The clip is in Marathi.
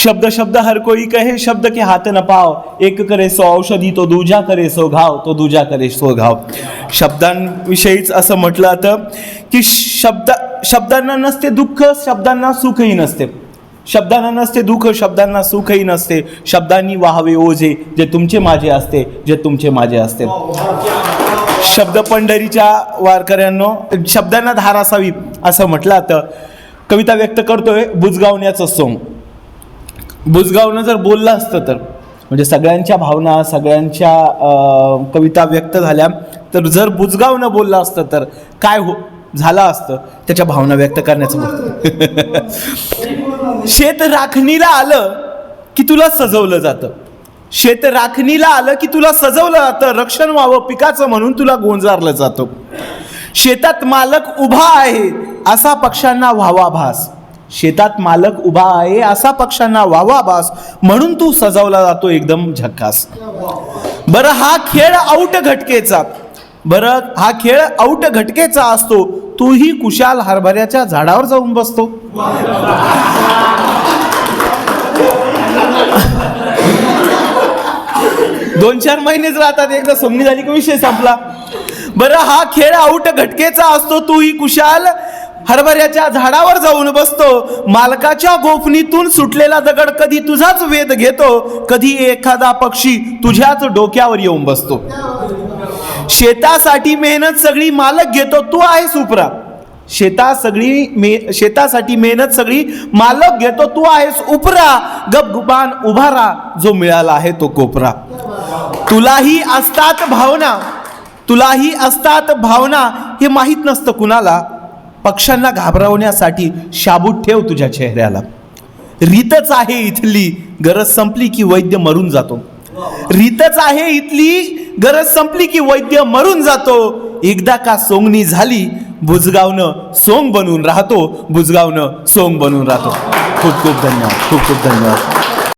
शब्द शब्द हर कोई कहे शब्द के हाथ न पाव एक करे सो औषधी तो दुजा करे सो घाव तो दुजा करे सो घाव। शब्दांविषयीच असं म्हटलं जातं की शब्द शब्दांना नसते दुःख शब्दांना सुखही नसते. शब्दांना नसते दुःख शब्दांना सुखही नसते. शब्दांनी वाहावे ओझे जे तुमचे माझे असते जे तुमचे माझे असते. शब्द पंढरीच्या वारकऱ्यांनो शब्दांना धार असावी असं म्हटलं जातं. कविता व्यक्त करतोय बुजगावण्याचं सोंग बुजगावनं जर बोललं असतं तर म्हणजे सगळ्यांच्या भावना सगळ्यांच्या कविता व्यक्त झाल्या तर जर बुजगावनं बोललं असतं तर काय हो झालं असतं? त्याच्या भावना व्यक्त करण्याचं शेत राखणीला आलं की तुला सजवलं जातं. शेत राखणीला आलं की तुला सजवलं जातं. रक्षण व्हावं पिकाचं म्हणून तुला गोंजारलं जातं. शेतात मालक उभा आहे असा पक्ष्यांना व्हावा भास. शेतात मालक उभा आहे असा पक्ष्यांना व्हावा बास म्हणून तू सजवला जातो एकदम झक्कास बरं हा खेळ आऊट घटकेचा. बरं हा खेळ आऊट घटकेचा असतो तूही कुशाल हरभऱ्याच्या झाडावर जाऊन बसतो. दोन चार महिनेच राहतात एकदा सोमनी झाली की विषय संपला. बरं हा खेळ आऊट घटकेचा असतो तूही कुशाल हरभऱ्याच्या झाडावर जाऊन बसतो. मालकाच्या गोफणीतून सुटलेला दगड कधी तुझाच वेध घेतो कधी एखादा पक्षी तुझ्याच डोक्यावर येऊन बसतो. शेतासाठी मेहनत सगळी मालक घेतो तू आहेस उपरा शेता सगळी मे शेतासाठी मेहनत सगळी मालक घेतो तू आहेस उपरा. गपगुपान उभारा जो मिळाला आहे तो कोपरा. तुलाही असतात भावना. तुलाही असतात भावना. हे माहीत नसतं कुणाला. पक्ष्यांना घाबरवण्यासाठी शाबूत ठेव तुझ्या चेहऱ्याला. रीतच आहे इथली गरज संपली की वैद्य मरून जातो. रीतच आहे इथली गरज संपली की वैद्य मरून जातो. एकदा का सोंगणी झाली भुजगावनं सोंग बनून राहतो. भुजगावनं सोंग बनून राहतो. खूप खूप धन्यवाद खूप खूप धन्यवाद.